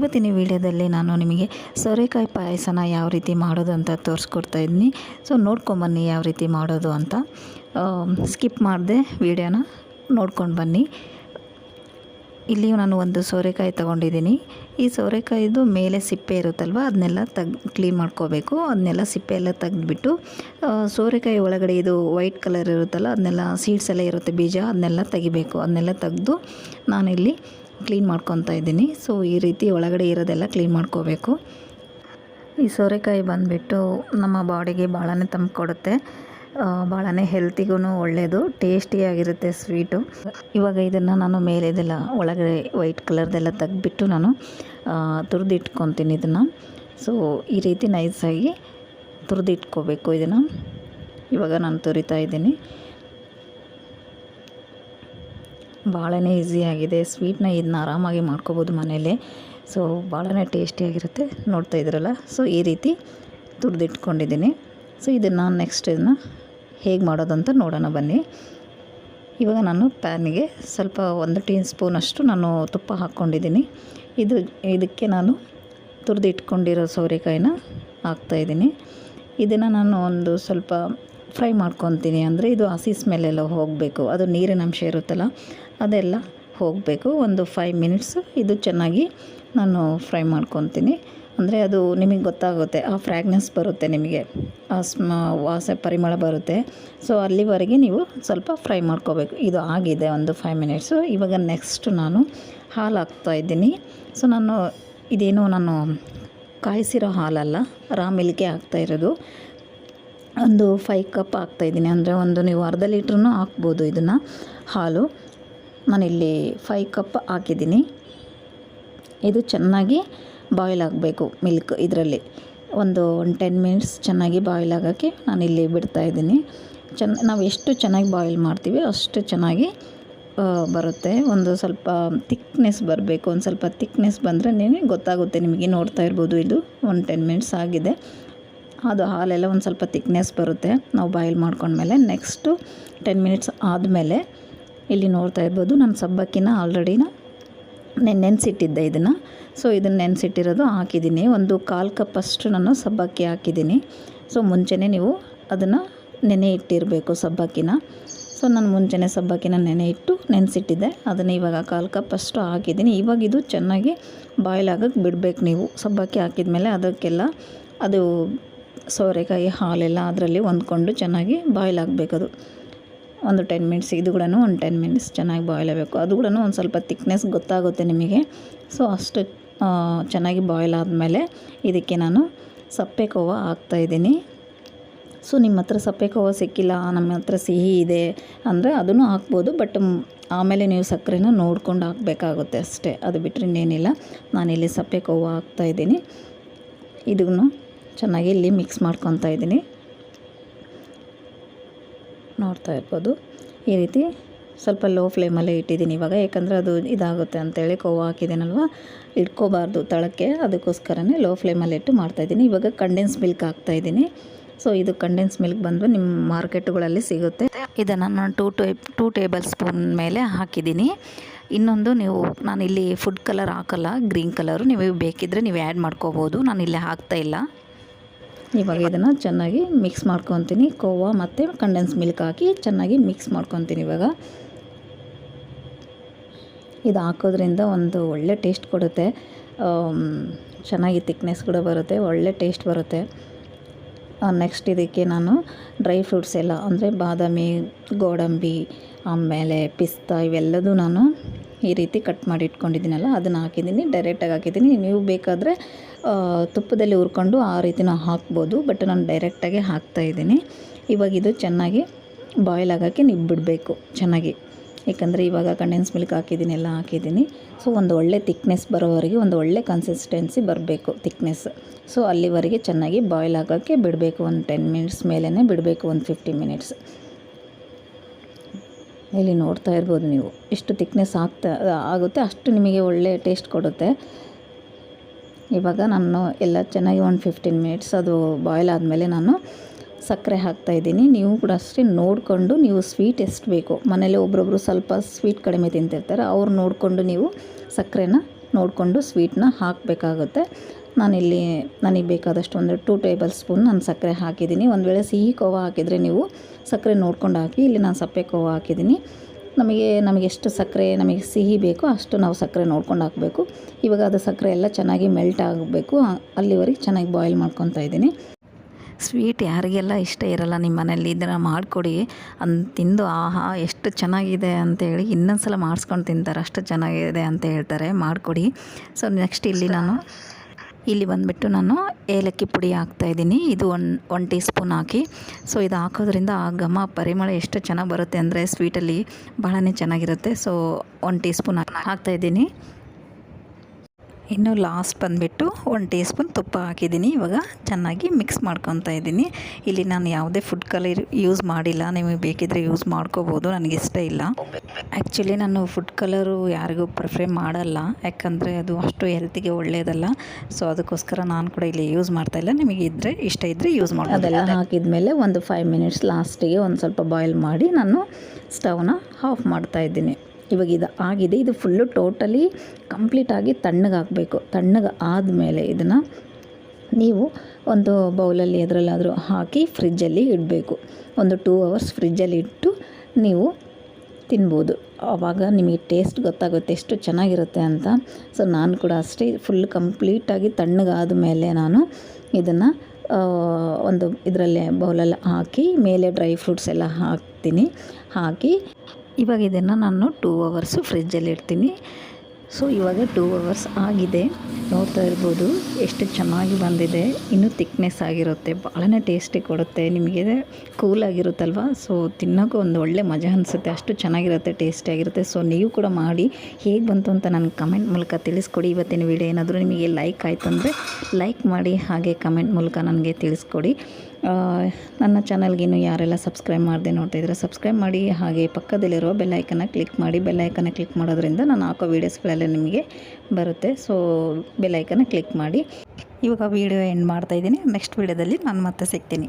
ಇವತ್ತಿನ ವಿಡಿಯೋದಲ್ಲಿ ನಾನು ನಿಮಗೆ ಸೋರೆಕಾಯಿ ಪಾಯಸನ ಯಾವ ರೀತಿ ಮಾಡೋದು ಅಂತ ತೋರಿಸ್ಕೊಡ್ತಾ ಇದ್ದೀನಿ. ಸೊ ನೋಡ್ಕೊಂಬನ್ನಿ ಯಾವ ರೀತಿ ಮಾಡೋದು ಅಂತ. ಸ್ಕಿಪ್ ಮಾಡಿದೆ ವಿಡಿಯೋನ ನೋಡ್ಕೊಂಡು ಬನ್ನಿ. ಇಲ್ಲಿ ನಾನು ಒಂದು ಸೋರೆಕಾಯಿ ತೊಗೊಂಡಿದ್ದೀನಿ. ಈ ಸೋರೆಕಾಯಿದು ಮೇಲೆ ಸಿಪ್ಪೆ ಇರುತ್ತಲ್ವ, ಅದನ್ನೆಲ್ಲ ತಗ್ ಕ್ಲೀನ್ ಮಾಡ್ಕೋಬೇಕು. ಅದನ್ನೆಲ್ಲ ಸಿಪ್ಪೆ ಎಲ್ಲ ತೆಗೆದ್ಬಿಟ್ಟು ಸೋರೆಕಾಯಿ ಒಳಗಡೆ ಇದು ವೈಟ್ ಕಲರ್ ಇರುತ್ತಲ್ಲ, ಅದನ್ನೆಲ್ಲ ಸೀಡ್ಸ್ ಎಲ್ಲ ಇರುತ್ತೆ ಬೀಜ, ಅದನ್ನೆಲ್ಲ ತೆಗಿಬೇಕು. ಅದನ್ನೆಲ್ಲ ತೆಗೆದು ನಾನಿಲ್ಲಿ ಕ್ಲೀನ್ ಮಾಡ್ಕೊತಾ ಇದ್ದೀನಿ. ಸೊ ಈ ರೀತಿ ಒಳಗಡೆ ಇರೋದೆಲ್ಲ ಕ್ಲೀನ್ ಮಾಡ್ಕೋಬೇಕು. ಈ ಸೋರೆಕಾಯಿ ಬಂದುಬಿಟ್ಟು ನಮ್ಮ ಬಾಡಿಗೆ ಭಾಳನೇ ತಂಪು ಕೊಡುತ್ತೆ. ಭಾಳನೇ ಹೆಲ್ತಿಗೂ ಒಳ್ಳೆಯದು ಟೇಸ್ಟಿಯಾಗಿರುತ್ತೆ ಸ್ವೀಟು. ಇವಾಗ ಇದನ್ನು ನಾನು ಮೇಲೆದೆಲ್ಲ ಒಳಗಡೆ ವೈಟ್ ಕಲರ್ದೆಲ್ಲ ತೆಗ್ದುಬಿಟ್ಟು ನಾನು ತುರಿದಿಟ್ಕೊತೀನಿ ಇದನ್ನು. ಸೊ ಈ ರೀತಿ ನೈಸಾಗಿ ತುರಿದಿಟ್ಕೋಬೇಕು ಇದನ್ನು. ಇವಾಗ ನಾನು ತುರಿತಾ ಇದ್ದೀನಿ. ಭಾಳನೇ ಈಸಿಯಾಗಿದೆ ಸ್ವೀಟ್ನ ಇದನ್ನ ಆರಾಮಾಗಿ ಮಾಡ್ಕೋಬೋದು ಮನೇಲೆ. ಸೊ ಭಾಳನೇ ಟೇಸ್ಟಿಯಾಗಿರುತ್ತೆ ನೋಡ್ತಾ ಇದ್ರಲ್ಲ? ಸೊ ಈ ರೀತಿ ತುರಿದಿಟ್ಕೊಂಡಿದ್ದೀನಿ. ಸೊ ಇದನ್ನು ನೆಕ್ಸ್ಟ್ ಇದನ್ನು ಹೇಗೆ ಮಾಡೋದಂತ ನೋಡೋಣ ಬನ್ನಿ. ಇವಾಗ ನಾನು ಪ್ಯಾನಿಗೆ ಸ್ವಲ್ಪ ಒಂದು ಟೀ ಸ್ಪೂನಷ್ಟು ನಾನು ತುಪ್ಪ ಹಾಕ್ಕೊಂಡಿದ್ದೀನಿ. ಇದು, ಇದಕ್ಕೆ ನಾನು ತುರಿದಿಟ್ಕೊಂಡಿರೋ ಸೋರೆಕಾಯಿನ ಹಾಕ್ತಾಯಿದ್ದೀನಿ ಇದನ್ನು ನಾನು ಒಂದು ಸ್ವಲ್ಪ ಫ್ರೈ ಮಾಡ್ಕೊತೀನಿ. ಅಂದರೆ ಇದು ಹಸಿ ಸ್ಮೆಲ್ಲೆಲ್ಲ ಹೋಗಬೇಕು. ಅದು ನೀರಿನ ಅಂಶ ಇರುತ್ತಲ್ಲ, ಅದೆಲ್ಲ ಹೋಗಬೇಕು. ಒಂದು ಫೈವ್ ಮಿನಿಟ್ಸ್ ಇದು ಚೆನ್ನಾಗಿ ನಾನು ಫ್ರೈ ಮಾಡ್ಕೊತೀನಿ. ಅಂದರೆ ಅದು ನಿಮಗೆ ಗೊತ್ತಾಗುತ್ತೆ. ಆ ಫ್ರ್ಯಾಗ್ನೆಸ್ ಬರುತ್ತೆ ನಿಮಗೆ. ಆ ಸ್ಮ, ವಾಸ ಪರಿಮಳ ಬರುತ್ತೆ. ಸೊ ಅಲ್ಲಿವರೆಗೆ ನೀವು ಸ್ವಲ್ಪ ಫ್ರೈ ಮಾಡ್ಕೋಬೇಕು. ಇದು ಆಗಿದೆ ಒಂದು ಫೈವ್ ಮಿನಿಟ್ಸು ಇವಾಗ ನೆಕ್ಸ್ಟ್ ನಾನು ಹಾಲು ಹಾಕ್ತಾ ಇದ್ದೀನಿ. ಸೊ ನಾನು ಇದೇನು ನಾನು ಕಾಯಿಸಿರೋ ಹಾಲಲ್ಲ, ರಾ ಮಿಲ್ಕೆ ಹಾಕ್ತಾ ಇರೋದು. ಒಂದು ಫೈವ್ ಕಪ್ ಹಾಕ್ತಾಯಿದ್ದೀನಿ ಅಂದರೆ ಒಂದು ನೀವು ಅರ್ಧ ಲೀಟ್ರೂ ಹಾಕ್ಬೋದು ಇದನ್ನು. ಹಾಲು. ನಾನಿಲ್ಲಿ ಫೈವ್ ಕಪ್ ಹಾಕಿದ್ದೀನಿ. ಇದು ಚೆನ್ನಾಗಿ ಬಾಯ್ಲ್ ಆಗಬೇಕು ಮಿಲ್ಕ್ ಇದರಲ್ಲಿ. ಒಂದು ಒಂದು ಟೆನ್ ಮಿನಿಟ್ಸ್ ಚೆನ್ನಾಗಿ ಬಾಯ್ಲ್ ಆಗೋಕ್ಕೆ ನಾನಿಲ್ಲಿ ಬಿಡ್ತಾಯಿದ್ದೀನಿ ಚೆನ್ನ, ನಾವು ಎಷ್ಟು ಚೆನ್ನಾಗಿ ಬಾಯ್ಲ್ ಮಾಡ್ತೀವಿ ಅಷ್ಟು ಚೆನ್ನಾಗಿ ಬರುತ್ತೆ. ಒಂದು ಸ್ವಲ್ಪ ತಿಕ್ನೆಸ್ ಬರಬೇಕು. ಒಂದು ಸ್ವಲ್ಪ ತಿಕ್ನೆಸ್ ಬಂದರೆ ಗೊತ್ತಾಗುತ್ತೆ ನಿಮಗೆ. ನೋಡ್ತಾ ಇರ್ಬೋದು ಇದು. ಒಂದು ಟೆನ್ ಮಿನಿಟ್ಸ್ ಆಗಿದೆ. ಅದು ಹಾಲೆಲ್ಲ ಒಂದು ಸ್ವಲ್ಪ ತಿಕ್ನೆಸ್ ಬರುತ್ತೆ. ನಾವು ಬಾಯ್ಲ್ ಮಾಡ್ಕೊಂಡ್ಮೇಲೆ ನೆಕ್ಸ್ಟು ಟೆನ್ ಮಿನಿಟ್ಸ್ ಆದಮೇಲೆ ಇಲ್ಲಿ ನೋಡ್ತಾ ಇರ್ಬೋದು, ನಾನು ಸಬ್ಬಕ್ಕಿನ ಆಲ್ರೆಡಿನ ನೆನೆಸಿಟ್ಟಿದ್ದೆ ಇದನ್ನು. ಸೊ ಇದನ್ನು ನೆನೆಸಿಟ್ಟಿರೋದು ಹಾಕಿದ್ದೀನಿ. ಒಂದು ಕಾಲು ಕಪ್ ಅಷ್ಟು ನಾನು ಸಬ್ಬಕ್ಕಿ ಹಾಕಿದ್ದೀನಿ. ಸೊ ಮುಂಚೆನೇ ನೀವು ಅದನ್ನು ನೆನೆ ಇಟ್ಟಿರಬೇಕು ಸಬ್ಬಕ್ಕಿನ. ಸೊ ನಾನು ಮುಂಚೆನೇ ಸಬ್ಬಕ್ಕಿನ ನೆನೆ ಇಟ್ಟು ನೆನೆಸಿಟ್ಟಿದ್ದೆ. ಅದನ್ನು ಇವಾಗ ಕಾಲು ಕಪ್ ಅಷ್ಟು ಹಾಕಿದ್ದೀನಿ. ಇವಾಗ ಇದು ಚೆನ್ನಾಗಿ ಬಾಯ್ಲ್ ಆಗೋಕ್ಕೆ ಬಿಡಬೇಕು ನೀವು. ಸಬ್ಬಕ್ಕಿ ಹಾಕಿದ್ಮೇಲೆ ಅದಕ್ಕೆಲ್ಲ ಅದು ಸೋರೆಕಾಯಿ ಹಾಲೆಲ್ಲ ಅದರಲ್ಲಿ ಹೊಂದ್ಕೊಂಡು ಚೆನ್ನಾಗಿ ಬಾಯ್ಲ್ ಆಗಬೇಕದು. ಒಂದು ಟೆನ್ ಮಿನಿಟ್ಸ್ ಇದು ಕೂಡ ಒಂದು ಟೆನ್ ಮಿನಿಟ್ಸ್ ಚೆನ್ನಾಗಿ ಬಾಯ್ಲ್ ಆಗಬೇಕು. ಅದು ಕೂಡ ಒಂದು ಸ್ವಲ್ಪ ತಿಕ್ನೆಸ್ ಗೊತ್ತಾಗುತ್ತೆ ನಿಮಗೆ. ಸೊ ಅಷ್ಟು ಚೆನ್ನಾಗಿ ಬಾಯ್ಲ್ ಆದಮೇಲೆ ಇದಕ್ಕೆ ನಾನು ಸಪ್ಪೆ ಕೋವ ಹಾಕ್ತಾಯಿದ್ದೀನಿ ಸೊ ನಿಮ್ಮ ಹತ್ರ ಸಪ್ಪೆ ಕೋವ ಸಿಕ್ಕಿಲ್ಲ, ನಮ್ಮ ಹತ್ರ ಸಿಹಿ ಇದೆ ಅಂದರೆ ಅದನ್ನು ಹಾಕ್ಬೋದು. ಬಟ್ ಆಮೇಲೆ ನೀವು ಸಕ್ಕರೆನ ನೋಡ್ಕೊಂಡು ಹಾಕಬೇಕಾಗುತ್ತೆ ಅಷ್ಟೇ. ಅದು ಬಿಟ್ಟರೆ ಇನ್ನೇನಿಲ್ಲ. ನಾನಿಲ್ಲಿ ಸಪ್ಪೆ ಕೋವ ಹಾಕ್ತಾಯಿದ್ದೀನಿ ಇದನ್ನು ಚೆನ್ನಾಗಿ ಇಲ್ಲಿ ಮಿಕ್ಸ್ ಮಾಡ್ಕೊತಾ ಇದ್ದೀನಿ. ನೋಡ್ತಾ ಇರ್ಬೋದು. ಈ ರೀತಿ ಸ್ವಲ್ಪ ಲೋ ಫ್ಲೇಮಲ್ಲೇ ಇಟ್ಟಿದ್ದೀನಿ ಇವಾಗ ಯಾಕಂದರೆ ಅದು ಇದಾಗುತ್ತೆ ಅಂತೇಳಿ ಕೋವ ಹಾಕಿದ್ದೀನಲ್ವ? ಇಟ್ಕೋಬಾರ್ದು ತಳಕ್ಕೆ, ಅದಕ್ಕೋಸ್ಕರನೇ ಲೋ ಫ್ಲೇಮಲ್ಲಿ ಇಟ್ಟು ಮಾಡ್ತಾಯಿದ್ದೀನಿ ಇವಾಗ ಕಂಡೆನ್ಸ್ ಮಿಲ್ಕ್ ಹಾಕ್ತಾಯಿದ್ದೀನಿ ಸೊ ಇದು ಕಂಡೆನ್ಸ್ ಮಿಲ್ಕ್ ಬಂದು ನಿಮ್ಮ ಮಾರ್ಕೆಟ್ಗಳಲ್ಲಿ ಸಿಗುತ್ತೆ. ಇದನ್ನು ನಾನು ಟೂ ಟೇ ಟೂ ಟೇಬಲ್ ಸ್ಪೂನ್ ಮೇಲೆ ಹಾಕಿದ್ದೀನಿ. ಇನ್ನೊಂದು ನೀವು ನಾನು ಇಲ್ಲಿ ಫುಡ್ ಕಲರ್ ಹಾಕಲ್ಲ ಗ್ರೀನ್ ಕಲರು ನೀವು ಬೇಕಿದ್ದರೆ ನೀವು ಆ್ಯಡ್ ಮಾಡ್ಕೋಬೋದು. ನಾನು ಇಲ್ಲಿ. ಹಾಕ್ತಾಯಿಲ್ಲ ಇವಾಗ ಇದನ್ನು ಚೆನ್ನಾಗಿ ಮಿಕ್ಸ್ ಮಾಡ್ಕೊತೀನಿ. ಕೋವಾ ಮತ್ತು ಕಂಡೆನ್ಸ್ ಮಿಲ್ಕ್ ಹಾಕಿ ಚೆನ್ನಾಗಿ ಮಿಕ್ಸ್ ಮಾಡ್ಕೊತೀನಿ ಇವಾಗ. ಇದು ಹಾಕೋದ್ರಿಂದ ಒಂದು ಒಳ್ಳೆ ಟೇಸ್ಟ್ ಕೊಡುತ್ತೆ. ಚೆನ್ನಾಗಿ ತಿಕ್ನೆಸ್ ಕೂಡ ಬರುತ್ತೆ, ಒಳ್ಳೆ ಟೇಸ್ಟ್ ಬರುತ್ತೆ. ನೆಕ್ಸ್ಟ್ ಇದಕ್ಕೆ ನಾನು ಡ್ರೈ ಫ್ರೂಟ್ಸ್ ಎಲ್ಲ, ಅಂದರೆ ಬಾದಾಮಿ, ಗೋಡಂಬಿ, ಆಮೇಲೆ ಪಿಸ್ತಾ ಇವೆಲ್ಲದೂ ನಾನು ಈ ರೀತಿ ಕಟ್ ಮಾಡಿ ಇಟ್ಕೊಂಡಿದ್ದೀನಲ್ಲ, ಅದನ್ನು ಹಾಕಿದ್ದೀನಿ. ಡೈರೆಕ್ಟಾಗಿ ಹಾಕಿದ್ದೀನಿ. ನೀವು ಬೇಕಾದರೆ ತುಪ್ಪದಲ್ಲಿ ಹುರ್ಕೊಂಡು ಆ ರೀತಿನೂ ಹಾಕ್ಬೋದು ಬಟ್ ನಾನು ಡೈರೆಕ್ಟಾಗಿ ಹಾಕ್ತಾಯಿದ್ದೀನಿ ಇವಾಗ ಇದು ಚೆನ್ನಾಗಿ ಬಾಯ್ಲ್ ಆಗೋಕ್ಕೆ ಬಿಡಬೇಕು ಚೆನ್ನಾಗಿ. ಏಕೆಂದರೆ ಇವಾಗ ಕಂಡೆನ್ಸ್ ಮಿಲ್ಕ್ ಹಾಕಿದ್ದೀನಿ, ಎಲ್ಲ ಹಾಕಿದ್ದೀನಿ. ಸೊ ಒಂದು ಒಳ್ಳೆ ತಿಕ್ನೆಸ್ ಬರೋವರೆಗೆ ಒಂದು ಒಳ್ಳೆ ಕನ್ಸಿಸ್ಟೆನ್ಸಿ ಬರಬೇಕು ತಿಕ್ನೆಸ್ ಸೊ ಅಲ್ಲಿವರೆಗೆ ಚೆನ್ನಾಗಿ ಬಾಯ್ಲ್ ಆಗೋಕ್ಕೆ ಬಿಡಬೇಕು, ಒಂದು ಟೆನ್ ಮಿನಿಟ್ಸ್ ಮೇಲೇ ಬಿಡಬೇಕು, ಒಂದು ಫಿಫ್ಟಿ ಮಿನಿಟ್ಸ್ ಇಲ್ಲಿ ನೋಡ್ತಾ ಇರ್ಬೋದು ನೀವು. ಎಷ್ಟು ತಿಕ್ನೆಸ್ ಆಗ್ತಾ, ಆಗುತ್ತೆ, ಅಷ್ಟು ನಿಮಗೆ ಒಳ್ಳೆಯ ಟೇಸ್ಟ್ ಕೊಡುತ್ತೆ. ಇವಾಗ ನಾನು ಎಲ್ಲ ಚೆನ್ನಾಗಿ ಒಂದು ಫಿಫ್ಟೀನ್ ಮಿನಿಟ್ಸ್ ಅದು ಬಾಯ್ಲ್ ಆದಮೇಲೆ ನಾನು ಸಕ್ಕರೆ ಹಾಕ್ತಾಯಿದ್ದೀನಿ ನೀವು ಕೂಡ ಅಷ್ಟೇ ನೋಡಿಕೊಂಡು ನೀವು ಸ್ವೀಟ್ ಎಷ್ಟು ಬೇಕು. ಮನೇಲಿ ಒಬ್ರೊಬ್ರು ಸ್ವಲ್ಪ ಸ್ವೀಟ್ ಕಡಿಮೆ ತಿಂತಿರ್ತಾರೆ, ಅವ್ರು ನೋಡಿಕೊಂಡು ನೀವು ಸಕ್ಕರೆನ ನೋಡಿಕೊಂಡು ಸ್ವೀಟನ್ನ ಹಾಕಬೇಕಾಗುತ್ತೆ. ನಾನಿಲ್ಲಿ ನನಗೆ ಬೇಕಾದಷ್ಟು ಒಂದು ಟೂ ಟೇಬಲ್ ಸ್ಪೂನ್ ನಾನು ಸಕ್ಕರೆ ಹಾಕಿದ್ದೀನಿ. ಒಂದು ವೇಳೆ ಸಿಹಿ ಕೋವಾ ಹಾಕಿದರೆ ನೀವು ಸಕ್ಕರೆ ನೋಡ್ಕೊಂಡು ಹಾಕಿ, ಇಲ್ಲಿ ನಾನು ಸಪ್ಪೆ ಕೋವಾ ಹಾಕಿದ್ದೀನಿ. ನಮಗೆ ನಮಗೆ ಎಷ್ಟು ಸಕ್ಕರೆ, ನಮಗೆ ಸಿಹಿ ಬೇಕೋ ಅಷ್ಟು ನಾವು ಸಕ್ಕರೆ ನೋಡ್ಕೊಂಡು ಹಾಕಬೇಕು. ಇವಾಗ ಅದು ಸಕ್ಕರೆ ಎಲ್ಲ ಚೆನ್ನಾಗಿ ಮೆಲ್ಟ್ ಆಗಬೇಕು. ಅಲ್ಲಿವರೆಗೆ ಚೆನ್ನಾಗಿ ಬಾಯ್ಲ್ ಮಾಡ್ಕೊತಾ ಇದ್ದೀನಿ. ಸ್ವೀಟ್ ಯಾರಿಗೆಲ್ಲ ಇಷ್ಟ ಇರಲ್ಲ ನಿಮ್ಮ ಮನೇಲಿ ಇದನ್ನು ಮಾಡಿಕೊಡಿ. ಅನ್, ತಿಂದು ಆಹಾ, ಎಷ್ಟು ಚೆನ್ನಾಗಿದೆ ಅಂತೇಳಿ ಇನ್ನೊಂದು ಸಲ ಮಾಡಿಸ್ಕೊಂಡು ತಿಂತಾರೆ. ಅಷ್ಟು ಚೆನ್ನಾಗಿದೆ ಅಂತ ಹೇಳ್ತಾರೆ. ಮಾಡಿಕೊಡಿ. ಸೊ ನೆಕ್ಸ್ಟ್ ಇಲ್ಲಿ ನಾನು ಇಲ್ಲಿ ಬಂದುಬಿಟ್ಟು ನಾನು ಏಲಕ್ಕಿ ಪುಡಿ ಹಾಕ್ತಾಯಿದ್ದೀನಿ ಇದು ಒನ್ ಒನ್ ಟೀ ಸ್ಪೂನ್ ಹಾಕಿ. ಸೊ, ಇದು ಹಾಕೋದ್ರಿಂದ ಆ ಘಮ, ಪರಿಮಳ ಎಷ್ಟು ಚೆನ್ನಾಗಿ ಬರುತ್ತೆ ಅಂದರೆ ಸ್ವೀಟಲ್ಲಿ ಭಾಳನೇ ಚೆನ್ನಾಗಿರುತ್ತೆ. ಸೊ, ಒನ್ ಟೀ ಸ್ಪೂನ್ ಹಾಕ್ತಾಯಿದ್ದೀನಿ ಇನ್ನು ಲಾಸ್ಟ್ ಬಂದುಬಿಟ್ಟು ಒಂದು ಟೀ ಸ್ಪೂನ್ ತುಪ್ಪ ಹಾಕಿದ್ದೀನಿ. ಇವಾಗ ಚೆನ್ನಾಗಿ ಮಿಕ್ಸ್ ಮಾಡ್ಕೊತಾ ಇದ್ದೀನಿ. ಇಲ್ಲಿ ನಾನು ಯಾವುದೇ ಫುಡ್ ಕಲರ್ ಯೂಸ್ ಮಾಡಿಲ್ಲ. ನಿಮಗೆ ಬೇಕಿದ್ರೆ ಯೂಸ್ ಮಾಡ್ಕೋಬೋದು. ನನಗೆ ಇಷ್ಟ ಇಲ್ಲ. ಆ್ಯಕ್ಚುಲಿ ನಾನು ಫುಡ್ ಕಲರು ಯಾರಿಗೂ ಪ್ರಿಫರ್ ಮಾಡಲ್ಲ. ಯಾಕಂದರೆ ಅದು ಅಷ್ಟು ಹೆಲ್ತಿಗೆ ಒಳ್ಳೆಯದಲ್ಲ ಸೊ ಅದಕ್ಕೋಸ್ಕರ ನಾನು ಕೂಡ ಇಲ್ಲಿ ಯೂಸ್ ಮಾಡ್ತಾಯಿಲ್ಲ ನಿಮಗೆ ಇದ್ದರೆ ಇಷ್ಟ ಇದ್ದರೆ ಯೂಸ್ ಮಾಡಿ ಅದೆಲ್ಲ ಹಾಕಿದ ಮೇಲೆ ಒಂದು ಫೈವ್ ಮಿನಿಟ್ಸ್ ಲಾಸ್ಟಿಗೆ ಒಂದು ಸ್ವಲ್ಪ ಬಾಯ್ಲ್ ಮಾಡಿ ನಾನು ಸ್ಟವ್ನ ಆಫ್ ಮಾಡ್ತಾ ಇದ್ದೀನಿ. ಇವಾಗ ಇದು ಆಗಿದೆ. ಇದು ಫುಲ್ಲು ಟೋಟಲಿ ಕಂಪ್ಲೀಟಾಗಿ ತಣ್ಣಗಾಗಬೇಕು ತಣ್ಣಗೆ ಆದಮೇಲೆ ಇದನ್ನು ನೀವು ಒಂದು ಬೌಲಲ್ಲಿ ಅದರಲ್ಲಾದರೂ ಹಾಕಿ ಫ್ರಿಜ್ಜಲ್ಲಿ ಇಡಬೇಕು. ಒಂದು ಟೂ ಅವರ್ಸ್ ಫ್ರಿಜ್ಜಲ್ಲಿ ಇಟ್ಟು ನೀವು ತಿನ್ಬೋದು. ಆವಾಗ ನಿಮಗೆ ಟೇಸ್ಟ್ ಗೊತ್ತಾಗುತ್ತೆ ಎಷ್ಟು ಚೆನ್ನಾಗಿರುತ್ತೆ ಅಂತ. ಸೊ ನಾನು ಕೂಡ ಅಷ್ಟೇ ಫುಲ್ ಕಂಪ್ಲೀಟಾಗಿ ತಣ್ಣಗಾದ ಮೇಲೆ ನಾನು ಇದನ್ನು ಒಂದು ಇದರಲ್ಲೇ ಬೌಲಲ್ಲಿ ಹಾಕಿ, ಮೇಲೆ ಡ್ರೈ ಫ್ರೂಟ್ಸ್ ಎಲ್ಲ ಹಾಕ್ತೀನಿ. ಹಾಕಿ ಇವಾಗ ಇದನ್ನು ನಾನು ಟೂ ಅವರ್ಸು ಫ್ರಿಜ್ಜಲ್ಲಿ ಇಡ್ತೀನಿ. ಸೊ ಇವಾಗ ಟೂ ಅವರ್ಸ್ ಆಗಿದೆ. ನೋಡ್ತಾ ಇರ್ಬೋದು ಎಷ್ಟು ಚೆನ್ನಾಗಿ ಬಂದಿದೆ. ಇನ್ನೂ ತಿಕ್ನೆಸ್ ಆಗಿರುತ್ತೆ. ಭಾಳನೇ ಟೇಸ್ಟಿ ಕೊಡುತ್ತೆ. ನಿಮಗೆ ಕೂಲ್ ಆಗಿರುತ್ತಲ್ವ? ಸೊ ತಿನ್ನೋಕ್ಕೂ ಒಂದು ಒಳ್ಳೆ ಮಜಾ ಅನಿಸುತ್ತೆ. ಅಷ್ಟು ಚೆನ್ನಾಗಿರುತ್ತೆ ಟೇಸ್ಟಿಯಾಗಿರುತ್ತೆ ಸೊ ನೀವು ಕೂಡ ಮಾಡಿ. ಹೇಗೆ ಬಂತು ಅಂತ ನನಗೆ ಕಮೆಂಟ್ ಮೂಲಕ ತಿಳಿಸ್ಕೊಡಿ. ಇವತ್ತಿನ ವೀಡಿಯೋ ಏನಾದರೂ ನಿಮಗೆ ಲೈಕ್ ಆಯಿತು ಅಂದರೆ ಲೈಕ್ ಮಾಡಿ. ಹಾಗೆ ಕಮೆಂಟ್ ಮೂಲಕ ನನಗೆ ತಿಳಿಸ್ಕೊಡಿ. ನನ್ನ ಚಾನಲ್ಗೆ ಇನ್ನೂ ಯಾರೆಲ್ಲ ಸಬ್ಸ್ಕ್ರೈಬ್ ಮಾಡದೆ ನೋಡ್ತಾಯಿದ್ರೆ ಸಬ್ಸ್ಕ್ರೈಬ್ ಮಾಡಿ. ಹಾಗೆ ಪಕ್ಕದಲ್ಲಿರೋ ಬೆಲ್ಲೈಕನ್ನ ಕ್ಲಿಕ್ ಮಾಡಿ. ಬೆಲ್ಲೈಕನ್ನ ಕ್ಲಿಕ್ ಮಾಡೋದ್ರಿಂದ ನಾನು ಹಾಕೋ ವೀಡಿಯೋಸ್ಗಳೆಲ್ಲ ನಿಮಗೆ ಬರುತ್ತೆ. ಸೊ ಬೆಲ್ಲೈಕನ್ನ ಕ್ಲಿಕ್ ಮಾಡಿ. ಇವಾಗ ವೀಡಿಯೋ ಎಂಡ್ ಮಾಡ್ತಾಯಿದ್ದೀನಿ ನೆಕ್ಸ್ಟ್ ವೀಡಿಯೋದಲ್ಲಿ ನಾನು ಮತ್ತೆ ಸಿಗ್ತೀನಿ.